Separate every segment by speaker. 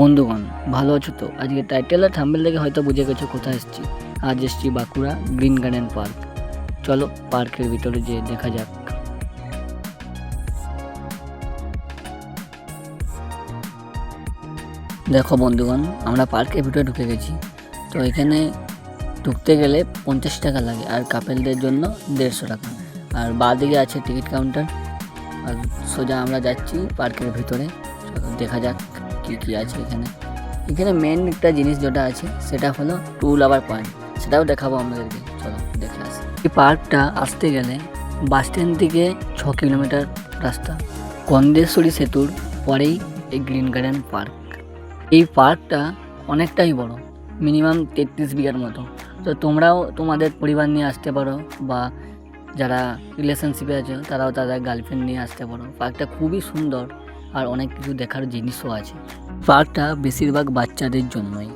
Speaker 1: বন্ধুগণ, ভালো আছো তো? আজকে টাইটেল আর থাম্বেল দেখে হয়তো বুঝে গেছো কোথায় এসেছি। আজ এসেছি বাঁকুড়া গ্রিন গার্ডেন পার্ক চলো পার্কের ভিতরে যেয়ে দেখা যাক। দেখো বন্ধুগণ, আমরা পার্কের ভিতরে ঢুকে গেছি। তো এখানে ঢুকতে গেলে পঞ্চাশ টাকা লাগে আর কাপেলদের জন্য দেড়শো টাকা। আর বাঁদিকে আছে টিকিট কাউন্টার আর সোজা আমরা যাচ্ছি পার্কের ভিতরে। দেখা যাক। কী কী আছে এখানে? এখানে মেন একটা জিনিস যেটা আছে, সেটা হলো টুল আবার পয়েন্ট সেটাও দেখাবো আমাদেরকে চলো, দেখে আসি। এই পার্কটা আসতে গেলে বাস স্ট্যান্ড থেকে ছ কিলোমিটার রাস্তা, কন্দেশ্বরী সেতুর পরেই এই গ্রিন গার্ডেন পার্ক এই পার্কটা অনেকটাই বড় মিনিমাম তেত্রিশ বিঘার মতো। তো তোমরাও তোমাদের পরিবার নিয়ে আসতে পারো, বা যারা রিলেশনশিপে আছে, তারাও তাদের গার্লফ্রেন্ড নিয়ে আসতে পারো। পার্কটা খুবই সুন্দর, আর অনেক কিছু দেখার জিনিসও আছে। পার্কটা বেশিরভাগ বাচ্চাদের জন্যই।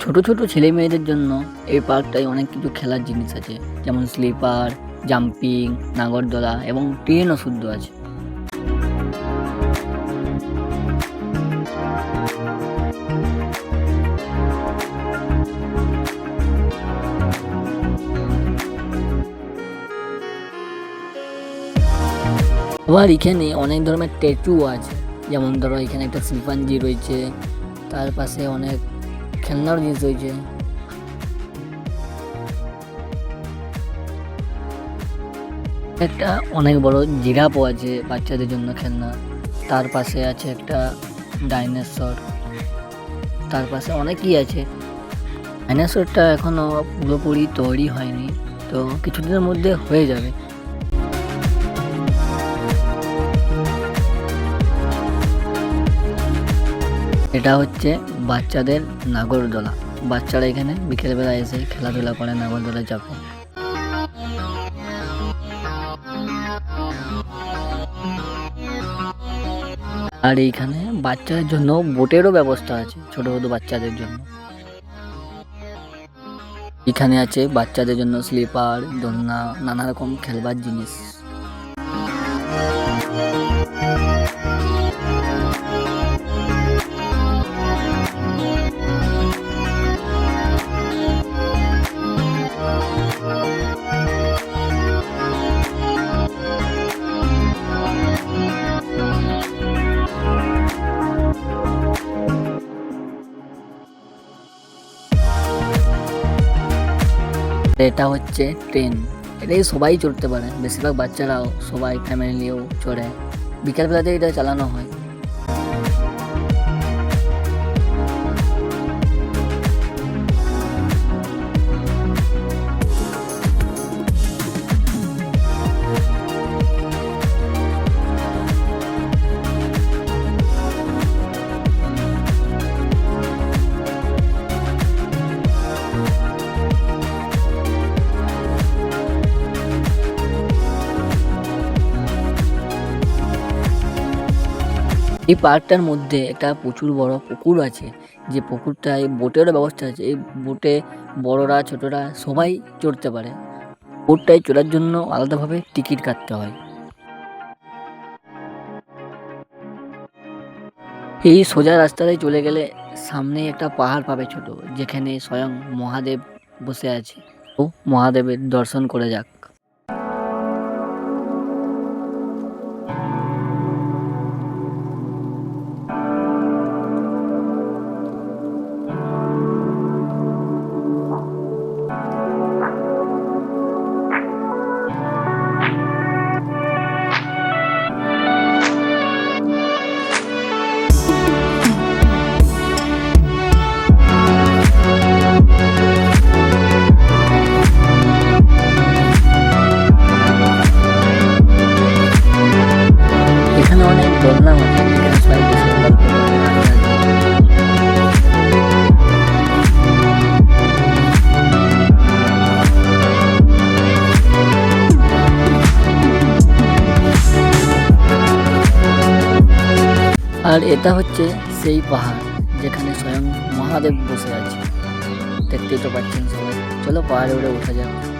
Speaker 1: ছোট ছোট ছেলে মেয়েদের জন্য এই পার্কটায় অনেক কিছু খেলার জিনিস আছে, যেমন স্লিপার, জাম্পিং, নাগরদোলা এবং ট্রেনও শুদ্ধ আছে। আবার এখানে অনেক ধরনের ট্যাটু আছে। যেমন ধরো এখানে একটা শিল্পাঞ্জি রয়েছে, তার পাশে অনেক খেলনার জিনিস রয়েছে। একটা অনেক বড় জিরাপও আছে বাচ্চাদের জন্য খেলনা, তার পাশে আছে একটা ডাইনোসর, তার পাশে অনেকই আছে। ডাইনোসরটা এখনও পুরোপুরি তৈরি হয়নি, তো কিছুদিনের মধ্যে হয়ে যাবে। এটা হচ্ছে বাচ্চাদের নাগরদোলা। বাচ্চারা এখানে বিকেলবেলা এসে খেলাধুলা করে নাগরদোলা চাপে আর এইখানে বাচ্চাদের জন্য বোটেরও ব্যবস্থা আছে, ছোট ছোট বাচ্চাদের জন্য। এখানে আছে বাচ্চাদের জন্য স্লিপার, দোলনা নানা রকম খেলবার জিনিস। এটা হচ্ছে ট্রেন এটাই সবাই চড়তে পারে। বেশিরভাগ বাচ্চারাও, সবাই ফ্যামিলিও চড়ে। বিকালবেলাতে এটা চালানো হয়। এই পার্কটার মধ্যে একটা প্রচুর বড় পুকুর আছে। যে পুকুরটায় বোটেরও ব্যবস্থা আছে। এই বোটে বড়রা, ছোটরা সবাই চড়তে পারে। বোটটায় চড়ার জন্য আলাদাভাবে টিকিট কাটতে হয়। এই সোজা রাস্তাটায় চলে গেলে সামনে একটা পাহাড় পাবে ছোট, যেখানে স্বয়ং মহাদেব বসে আছে। ও মহাদেবের দর্শন করে যাক। আর এটা হচ্ছে সেই পাহাড় যেখানে স্বয়ং মহাদেব বসে আছে। দেখতেই তো পাচ্ছেন সবাই। চলো পাহাড়ে উঠে যাক।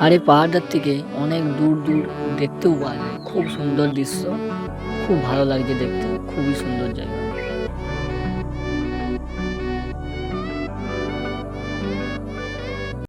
Speaker 1: আর এই পাহাড়টার থেকে অনেক দূর দূর দেখতেও পাওয়া যায়। খুব সুন্দর দৃশ্য। খুব ভালো লাগছে দেখতে। খুবই সুন্দর জায়গা।